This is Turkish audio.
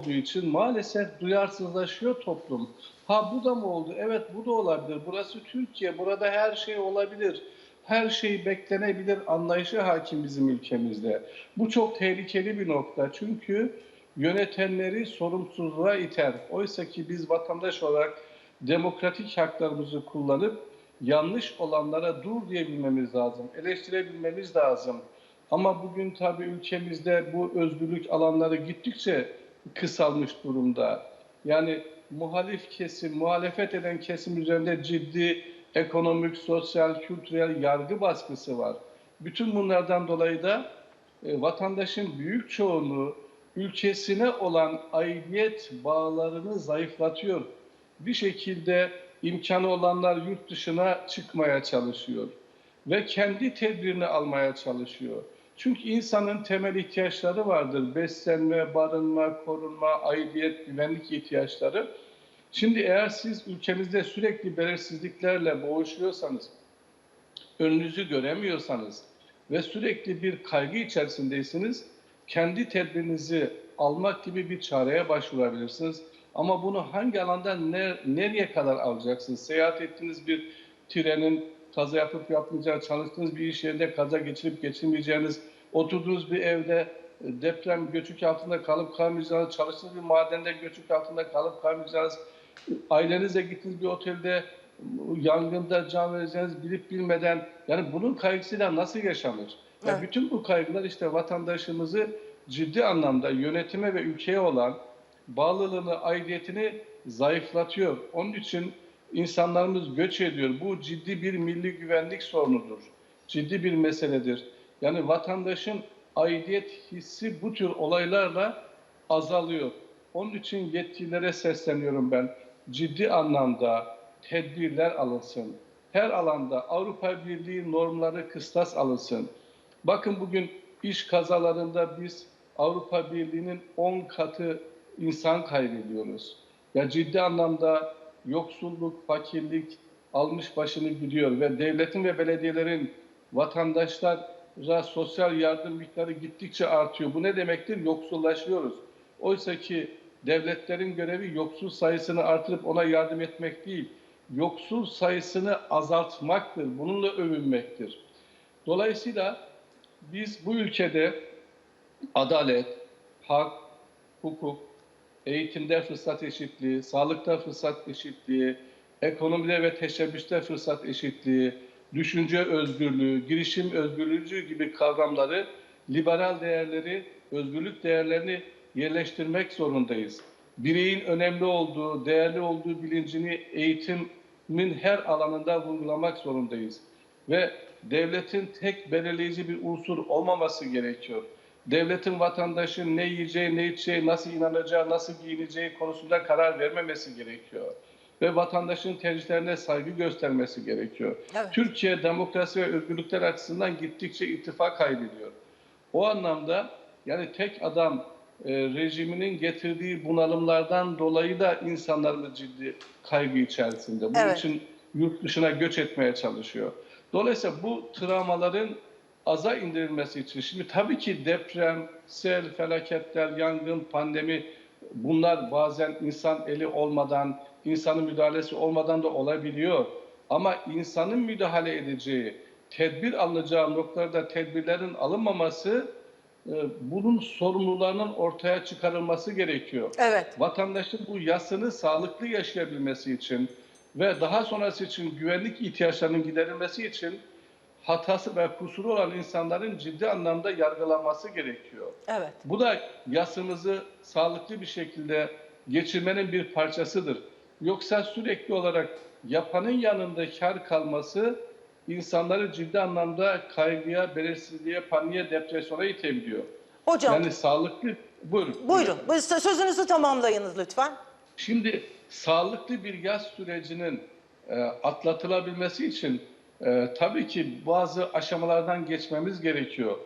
olduğu için maalesef duyarsızlaşıyor toplum. Ha bu da mı oldu? Evet bu da olabilir. Burası Türkiye. Burada her şey olabilir. Her şey beklenebilir anlayışı hakim bizim ülkemizde. Bu çok tehlikeli bir nokta. Çünkü yönetenleri sorumsuzluğa iter. Oysa ki biz vatandaş olarak demokratik haklarımızı kullanıp yanlış olanlara dur diyebilmemiz lazım. Eleştirebilmemiz lazım. Ama bugün tabii ülkemizde bu özgürlük alanları gittikçe kısalmış durumda. Yani muhalif kesim, muhalefet eden kesim üzerinde ciddi ekonomik, sosyal, kültürel yargı baskısı var. Bütün bunlardan dolayı da e, vatandaşın büyük çoğunluğu ülkesine olan aidiyet bağlarını zayıflatıyor. Bir şekilde imkanı olanlar yurt dışına çıkmaya çalışıyor ve kendi tedbirini almaya çalışıyor. Çünkü insanın temel ihtiyaçları vardır. Beslenme, barınma, korunma, aidiyet, güvenlik ihtiyaçları. Şimdi eğer siz ülkemizde sürekli belirsizliklerle boğuşuyorsanız, önünüzü göremiyorsanız ve sürekli bir kaygı içerisindeyseniz kendi tedbirinizi almak gibi bir çareye başvurabilirsiniz. Ama bunu hangi alanda ne, nereye kadar alacaksınız? Seyahat ettiğiniz bir trenin kaza yapıp yapmayacağı, çalıştığınız bir iş yerinde kaza geçirip geçirmeyeceğiniz, oturduğunuz bir evde e, deprem göçük altında kalıp kalmayacağınız, çalıştığınız bir madende göçük altında kalıp kalmayacağınız, ailenizle gittiğiniz bir otelde yangında can vereceğiniz bilip bilmeden yani bunun kaygısıyla nasıl yaşanır? Evet. Ya bütün bu kaygılar işte vatandaşımızı ciddi anlamda yönetime ve ülkeye olan bağlılığını, aidiyetini zayıflatıyor. Onun için insanlarımız göç ediyor. Bu ciddi bir milli güvenlik sorunudur. Ciddi bir meseledir. Yani vatandaşın aidiyet hissi bu tür olaylarla azalıyor. Onun için yetkililere sesleniyorum ben. Ciddi anlamda tedbirler alınsın. Her alanda Avrupa Birliği normları kıstas alınsın. Bakın bugün iş kazalarında biz Avrupa Birliği'nin 10 katı insan kaybediyoruz. Ya ciddi anlamda yoksulluk, fakirlik almış başını gidiyor ve devletin ve belediyelerin vatandaşlara sosyal yardım miktarı gittikçe artıyor. Bu ne demektir? Yoksullaşıyoruz. Oysa ki devletlerin görevi yoksul sayısını artırıp ona yardım etmek değil, yoksul sayısını azaltmaktır. Bununla övünmektir. Dolayısıyla biz bu ülkede adalet, hak, hukuk, eğitimde fırsat eşitliği, sağlıkta fırsat eşitliği, ekonomide ve teşebbüste fırsat eşitliği, düşünce özgürlüğü, girişim özgürlüğü gibi kavramları, liberal değerleri, özgürlük değerlerini yerleştirmek zorundayız. Bireyin önemli olduğu, değerli olduğu bilincini eğitimin her alanında vurgulamak zorundayız. Ve devletin tek belirleyici bir unsur olmaması gerekiyor devletin vatandaşın ne yiyeceği, ne içeceği, nasıl inanacağı, nasıl giyineceği konusunda karar vermemesi gerekiyor. Ve vatandaşın tercihlerine saygı göstermesi gerekiyor. Evet. Türkiye demokrasi ve özgürlükler açısından gittikçe ittifak kaybediyor. O anlamda yani tek adam e, rejiminin getirdiği bunalımlardan dolayı da insanlarımız ciddi kaygı içerisinde. Bunun Evet. için yurt dışına göç etmeye çalışıyor. Dolayısıyla bu travmaların aza indirilmesi için şimdi tabii ki deprem, sel, felaketler, yangın, pandemi bunlar bazen insan eli olmadan, insanın müdahalesi olmadan da olabiliyor. Ama insanın müdahale edeceği, tedbir alınacağı noktalarda tedbirlerin alınmaması e, bunun sorumlularının ortaya çıkarılması gerekiyor. Evet. Vatandaşın bu yasını sağlıklı yaşayabilmesi için ve daha sonrası için güvenlik ihtiyaçlarının giderilmesi için hatası ve kusuru olan insanların ciddi anlamda yargılanması gerekiyor. Evet. Bu da yasımızı sağlıklı bir şekilde geçirmenin bir parçasıdır. Yoksa sürekli olarak yapanın yanında kar kalması insanları ciddi anlamda kaygıya, belirsizliğe, paniğe, depresyona itebiliyor. Hocam Yani sağlıklı... Buyurun. buyurun. Bu- Sözünüzü tamamlayınız lütfen. Şimdi sağlıklı bir yaz sürecinin e, atlatılabilmesi için e, tabii ki bazı aşamalardan geçmemiz gerekiyor.